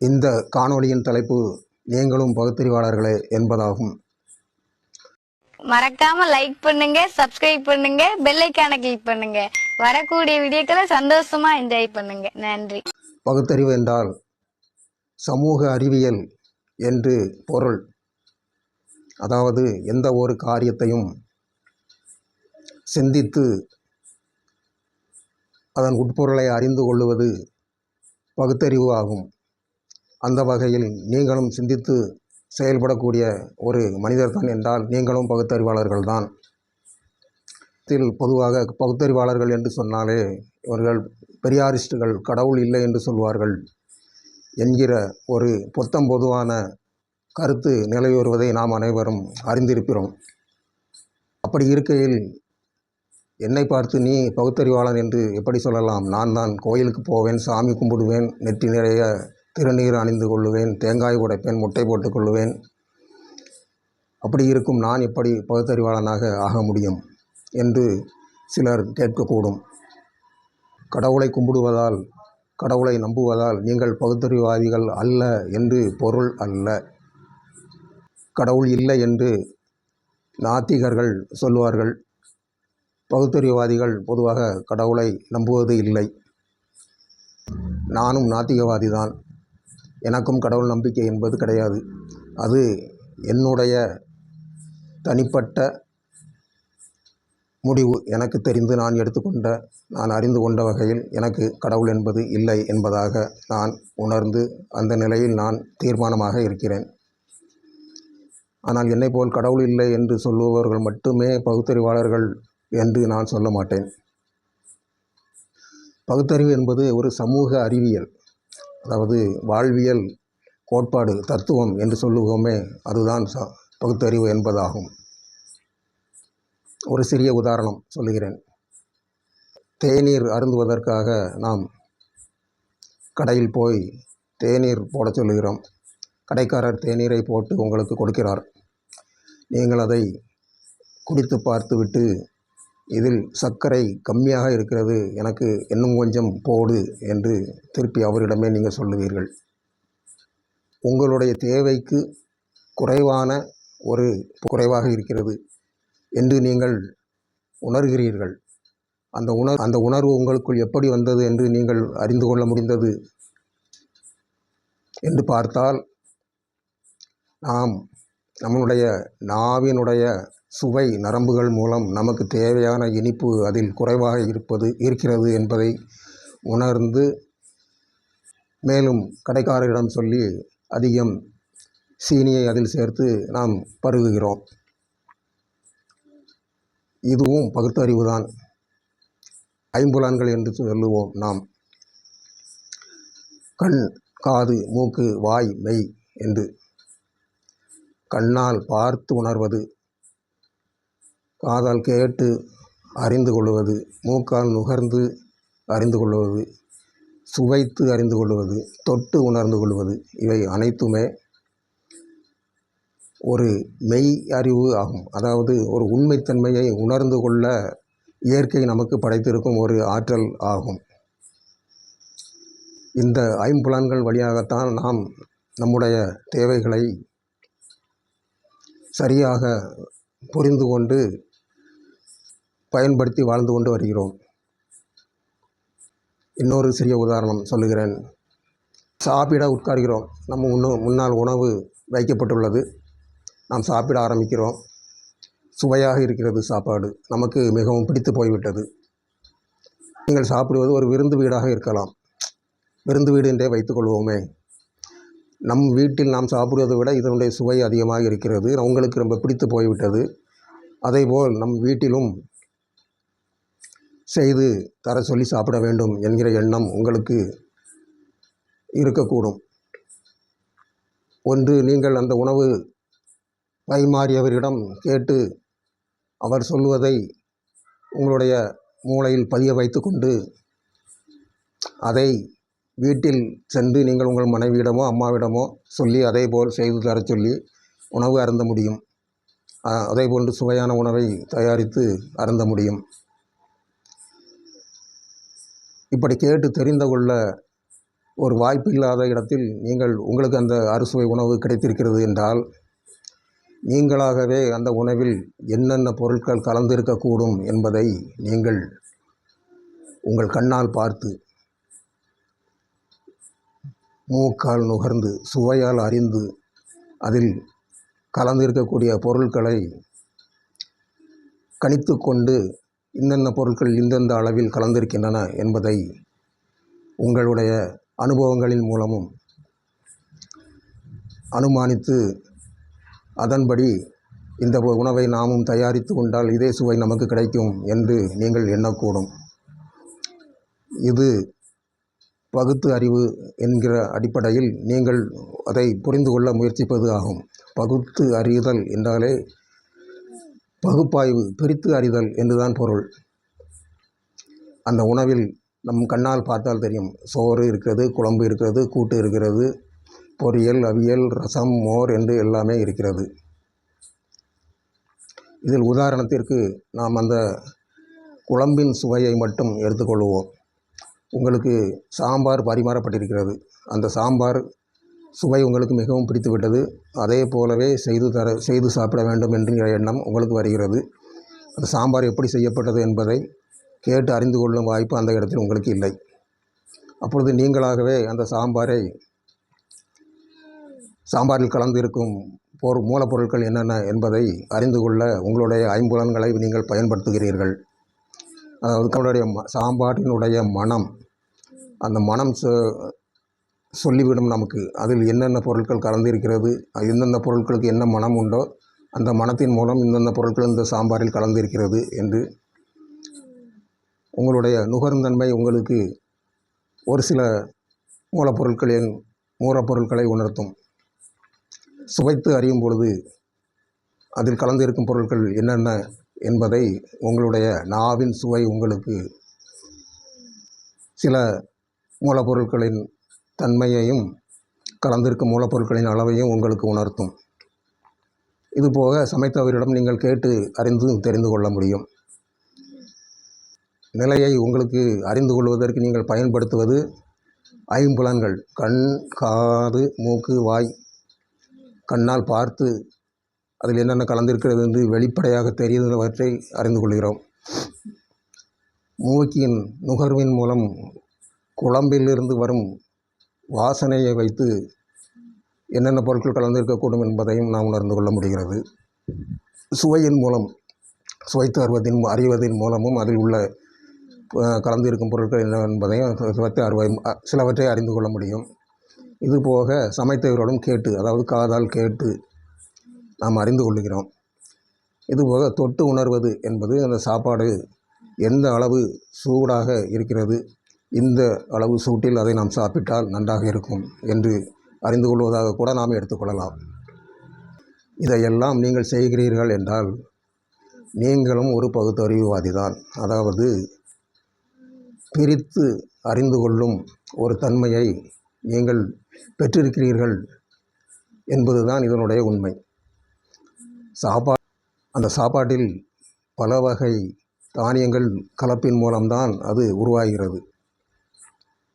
இந்த காணொளியின் தலைப்பு நீங்களும் பகுத்தறிவாளர்களே என்பதாகும். மறக்காம லைக் பண்ணுங்க சப்ஸ்கிரைப் பண்ணுங்க பெல் ஐக்கான கிளிக் பண்ணுங்க. வரக்கூடிய வீடியோக்களை சந்தோஷமா என்ஜாய் பண்ணுங்க. நன்றி. பகுத்தறிவு என்றால் சமூக அறிவியல் என்று பொருள். அதாவது எந்த ஒரு காரியத்தையும் சிந்தித்து அதன் உட்பொருளை அறிந்து கொள்ளுவது பகுத்தறிவு ஆகும். அந்த வகையில் நீங்களும் சிந்தித்து செயல்படக்கூடிய ஒரு மனிதர் தான் என்றால் நீங்களும் பகுத்தறிவாளர்கள் தான் இதில் பொதுவாக பகுத்தறிவாளர்கள் என்று சொன்னாலே இவர்கள் பெரியாரிஸ்டுகள் கடவுள் இல்லை என்று சொல்வார்கள் என்கிற ஒரு பொத்தம் பொதுவான கருத்து நிலவி நாம் அனைவரும் அறிந்திருக்கிறோம். அப்படி இருக்கையில் என்னை பார்த்து நீ பகுத்தறிவாளன் என்று எப்படி சொல்லலாம்? நான் தான் கோயிலுக்கு போவேன் சாமி கும்பிடுவேன் நெற்றி நிறைய திருநீர் அணிந்து கொள்ளுவேன் தேங்காய் உடைப்பேன் முட்டை போட்டுக்கொள்ளுவேன் அப்படி இருக்கும் நான் எப்படி பகுத்தறிவாளனாக ஆக முடியும் என்று சிலர் கேட்கக்கூடும். கடவுளை கும்பிடுவதால் கடவுளை நம்புவதால் நீங்கள் பகுத்தறிவாதிகள் அல்ல என்று பொருள் அல்ல. கடவுள் இல்லை என்று நாத்திகர்கள் சொல்வார்கள் பகுத்தறிவாதிகள் பொதுவாக கடவுளை நம்புவது இல்லை. நானும் நாத்திகவாதி தான் எனக்கும் கடவுள் நம்பிக்கை என்பது கிடையாது. அது என்னுடைய தனிப்பட்ட முடிவு. எனக்கு தெரிந்து நான் எடுத்துக்கொண்ட நான் அறிந்து கொண்ட வகையில் எனக்கு கடவுள் என்பது இல்லை என்பதாக நான் உணர்ந்து அந்த நிலையில் நான் தீர்மானமாக இருக்கிறேன். ஆனால் என்னை போல் கடவுள் இல்லை என்று சொல்லுபவர்கள் மட்டுமே பகுத்தறிவாளர்கள் என்று நான் சொல்ல மாட்டேன். பகுத்தறிவு என்பது ஒரு சமூக அறிவியல். அதாவது வாழ்வியல் கோட்பாடு தத்துவம் என்று சொல்லுவோமே அதுதான் ச பகுத்தறிவு என்பதாகும். ஒரு சிறிய உதாரணம் சொல்லுகிறேன். தேநீர் அருந்துவதற்காக நாம் கடையில் போய் தேநீர் போட சொல்லுகிறோம். கடைக்காரர் தேநீரை போட்டு உங்களுக்கு கொடுக்கிறார். நீங்கள் அதை குடித்து பார்த்துவிட்டு இதில் சர்க்கரை கம்மியாக இருக்கிறது எனக்கு இன்னும் கொஞ்சம் போடு என்று திருப்பி அவரிடமே நீங்கள் சொல்லுவீர்கள். உங்களுடைய தேவைக்கு குறைவான ஒரு குறைவாக இருக்கிறது என்று நீங்கள் உணர்கிறீர்கள். அந்த உணர் அந்த உணர்வு உங்களுக்குள் எப்படி வந்தது என்று நீங்கள் அறிந்து கொள்ள முடிந்தது என்று பார்த்தால் நாம் நம்மளுடைய நாவினுடைய சுவை நரம்புகள் மூலம் நமக்கு தேவையான இனிப்பு அதில் குறைவாக இருப்பது இருக்கிறது என்பதை உணர்ந்து மேலும் கடைக்காரரிடம் சொல்லி அதிகம் சீனியை அதில் சேர்த்து நாம் பருகுகிறோம். இதுவும் பகுத்தறிவு தான். ஐம்புலான்கள் என்று சொல்லுவோம் நாம். கண் காது மூக்கு வாய் மெய் என்று கண்ணால் பார்த்து உணர்வது காதால் கேட்டு அறிந்து கொள்வது மூக்கால் நுகர்ந்து அறிந்து கொள்வது சுவைத்து அறிந்து கொள்வது தொட்டு உணர்ந்து கொள்வது இவை அனைத்துமே ஒரு மெய் அறிவு ஆகும். அதாவது ஒரு உண்மைத்தன்மையை உணர்ந்து கொள்ள இயற்கை நமக்கு படைத்திருக்கும் ஒரு ஆற்றல் ஆகும். இந்த ஐம்புலன்கள் வழியாகத்தான் நாம் நம்முடைய தேவைகளை சரியாக புரிந்து கொண்டு பயன்படுத்தி வாழ்ந்து கொண்டு வருகிறோம். இன்னொரு சிறிய உதாரணம் சொல்லுகிறேன். சாப்பிட உட்கார்கிறோம். நம்ம முன்னு முன்னால் உணவு வைக்கப்பட்டுள்ளது. நாம் சாப்பிட ஆரம்பிக்கிறோம். சுவையாக இருக்கிறது சாப்பாடு. நமக்கு மிகவும் பிடித்து போய்விட்டது. நீங்கள் சாப்பிடுவது ஒரு விருந்து வீடாக இருக்கலாம். விருந்து வீடு என்றே வைத்துக்கொள்வோமே நம் வீட்டில் நாம் சாப்பிடுவதை விட இதனுடைய சுவை அதிகமாக இருக்கிறது. உங்களுக்கு ரொம்ப பிடித்து போய்விட்டது. அதேபோல் நம் வீட்டிலும் செய்து தர சொல்லி சாப்பிட வேண்டும் என்கிற எண்ணம் உங்களுக்கு இருக்கக்கூடும். ஒன்று நீங்கள் அந்த உணவு பரிமாறியவரிடம் கேட்டு அவர் சொல்வதை உங்களுடைய மூளையில் பதிய வைத்துக்கொண்டு அதை வீட்டில் சென்று நீங்கள் உங்கள் மனைவியிடமோ அம்மாவிடமோ சொல்லி அதே போல் செய்து தரச் சொல்லி உணவு அருந்த முடியும். அதே போன்று சுவையான உணவை தயாரித்து அருந்த முடியும். இப்படி கேட்டு தெரிந்து கொள்ள ஒரு வாய்ப்பு இல்லாத இடத்தில் நீங்கள் உங்களுக்கு அந்த அறுசுவை உணவு கிடைத்திருக்கிறது என்றால் நீங்களாகவே அந்த உணவில் என்னென்ன பொருட்கள் கலந்திருக்கக்கூடும் என்பதை நீங்கள் உங்கள் கண்ணால் பார்த்து மூக்கால் நுகர்ந்து சுவையால் அறிந்து அதில் கலந்திருக்கக்கூடிய பொருட்களை கணித்து கொண்டு இன்னென்ன பொருட்கள் இந்தந்த அளவில் கலந்திருக்கின்றன என்பதை உங்களுடைய அனுபவங்களின் மூலமும் அனுமானித்து அதன்படி இந்த உணவை நாமும் தயாரித்து கொண்டால் இதே சுவை நமக்கு கிடைக்கும் என்று நீங்கள் எண்ணக்கூடும். இது பகுத்து அறிவு என்கிற அடிப்படையில் நீங்கள் அதை புரிந்து கொள்ள முயற்சிப்பது ஆகும். பகுத்து அறிதல் என்றாலே பகுப்பாய்வு பிரித்து அறிதல் என்றுதான் பொருள். அந்த உணவில் நம் கண்ணால் பார்த்தால் தெரியும். சோறு இருக்கிறது குழம்பு இருக்கிறது கூட்டு இருக்கிறது பொரியல் அவியல் ரசம் மோர் என்று எல்லாமே இருக்கிறது. இதில் உதாரணத்திற்கு நாம் அந்த குழம்பின் சுவையை மட்டும் எடுத்துக்கொள்வோம். உங்களுக்கு சாம்பார் பரிமாறப்பட்டிருக்கிறது. அந்த சாம்பார் சுவை உங்களுக்கு மிகவும் பிடித்துவிட்டது. அதே போலவே செய்து தர செய்து சாப்பிட வேண்டும் என்கிற எண்ணம் உங்களுக்கு வருகிறது. அந்த சாம்பார் எப்படி செய்யப்பட்டது என்பதை கேட்டு அறிந்து கொள்ளும் வாய்ப்பு அந்த இடத்தில் உங்களுக்கு இல்லை. அப்பொழுது நீங்களாகவே அந்த சாம்பாரை சாம்பாரில் கலந்திருக்கும் போர் மூலப்பொருட்கள் என்னென்ன என்பதை அறிந்து கொள்ள உங்களுடைய ஐம்புலன்களை நீங்கள் பயன்படுத்துகிறீர்கள். அதாவது உங்களுடைய ம- சாம்பாரினுடைய மனம் அந்த மனம் சொல்லிவிடும் நமக்கு. அதில் என்னென்ன பொருட்கள் கலந்திருக்கிறது அது எந்தெந்த பொருட்களுக்கு என்ன மனம் உண்டோ அந்த மனத்தின் மூலம் இந்தந்த பொருட்கள் இந்த சாம்பாரில் கலந்திருக்கிறது என்று உங்களுடைய நுகர்ந்தன்மை உங்களுக்கு ஒரு சில மூலப்பொருட்களின் மூலப்பொருட்களை உணர்த்தும். சுவைத்து அறியும் பொழுது அதில் கலந்திருக்கும் பொருட்கள் என்னென்ன என்பதை உங்களுடைய நாவின் சுவை உங்களுக்கு சில மூலப்பொருட்களின் தன்மையையும் கலந்திருக்கும் மூலப்பொருட்களின் அளவையும் உங்களுக்கு உணர்த்தும். இதுபோக சமைத்தவரிடம் நீங்கள் கேட்டு அறிந்து தெரிந்து கொள்ள முடியும். நிலையை உங்களுக்கு அறிந்து கொள்வதற்கு நீங்கள் பயன்படுத்துவது ஐம்புலன்கள். கண் காது மூக்கு வாய். கண்ணால் பார்த்து அதில் என்னென்ன கலந்திருக்கிறது என்று வெளிப்படையாக தெரிந்தவற்றை அறிந்து கொள்கிறோம். மூக்கின் நுகர்வின் மூலம் குழம்பிலிருந்து வரும் வாசனையை வைத்து என்னென்ன பொருட்கள் கலந்திருக்கக்கூடும் என்பதையும் நாம் உணர்ந்து கொள்ள முடிகிறது. சுவையின் மூலம் சுவைத்து அறிவதின் அறிவதன் மூலமும் அதில் உள்ள கலந்திருக்கும் பொருட்கள் என்ன என்பதையும் சுவைத்து அறுவை சிலவற்றை அறிந்து கொள்ள முடியும். இதுபோக சமைத்தவரோடும் கேட்டு அதாவது காதால் கேட்டு நாம் அறிந்து கொள்கிறோம். இதுபோக தொட்டு உணர்வது என்பது அந்த சாப்பாடு எந்த அளவு சூடாக இருக்கிறது இந்த அளவு சூட்டில் அதை நாம் சாப்பிட்டால் நன்றாக இருக்கும் என்று அறிந்து கொள்வதாக கூட நாம் எடுத்துக்கொள்ளலாம். இதையெல்லாம் நீங்கள் செய்கிறீர்கள் என்றால் நீங்களும் ஒரு பகுத்தறிவுவாதி தான் அதாவது பிரித்து அறிந்து கொள்ளும் ஒரு தன்மையை நீங்கள் பெற்றிருக்கிறீர்கள் என்பதுதான் இதனுடைய உண்மை. சாப்பா அந்த சாப்பாட்டில் பல வகை தானியங்கள் கலப்பின் மூலம்தான் அது உருவாகிறது.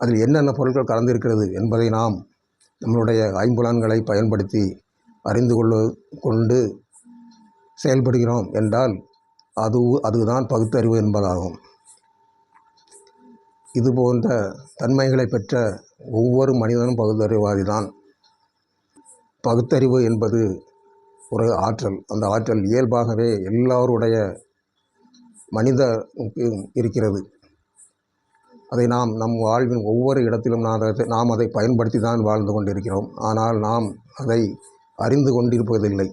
அதில் என்னென்ன பொருட்கள் கலந்திருக்கிறது என்பதை நாம் நம்மளுடைய ஐம்புலன்களை பயன்படுத்தி அறிந்து கொள்ள கொண்டு செயல்படுகிறோம் என்றால் அது அதுதான் பகுத்தறிவு என்பதாகும். இது போன்ற தன்மைகளை பெற்ற ஒவ்வொரு மனிதனும் பகுத்தறிவாதி தான் பகுத்தறிவு என்பது ஒரு ஆற்றல். அந்த ஆற்றல் இயல்பாகவே எல்லாருடைய மனித இருக்கிறது. அதை நாம் நம் வாழ்வின் ஒவ்வொரு இடத்திலும் நாம் அதை நாம் அதை பயன்படுத்தி தான் வாழ்ந்து கொண்டிருக்கிறோம். ஆனால் நாம் அதை அறிந்து கொண்டிருப்பதில்லை.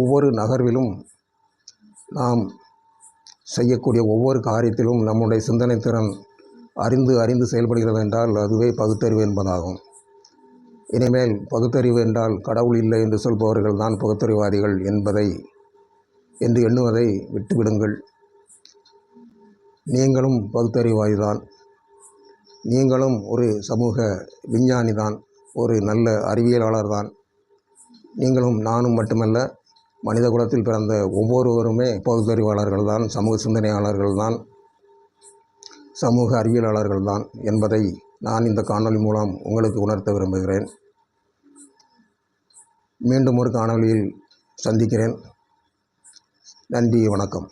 ஒவ்வொரு நகர்விலும் நாம் செய்யக்கூடிய ஒவ்வொரு காரியத்திலும் நம்முடைய சிந்தனை திறன் அறிந்து அறிந்து செயல்படுகிறது என்றால் அதுவே பகுத்தறிவு என்பதாகும். இனிமேல் பகுத்தறிவு என்றால் கடவுள் இல்லை என்று சொல்பவர்கள் தான் பகுத்தறிவாதிகள் என்பதை என்று எண்ணுவதை விட்டுவிடுங்கள். நீங்களும் பகுத்தறிவாதி தான் நீங்களும் ஒரு சமூக விஞ்ஞானி தான் ஒரு நல்ல அறிவியலாளர் தான் நீங்களும் நானும் மட்டுமல்ல மனித குலத்தில் பிறந்த ஒவ்வொருவருமே பகுத்தறிவாளர்கள் தான் சமூக சிந்தனையாளர்கள் தான் சமூக அறிவியலாளர்கள் தான் என்பதை நான் இந்த காணொளி மூலம் உங்களுக்கு உணர்த்த விரும்புகிறேன். மீண்டும் ஒரு காணொளியில் சந்திக்கிறேன். நன்றி வணக்கம்.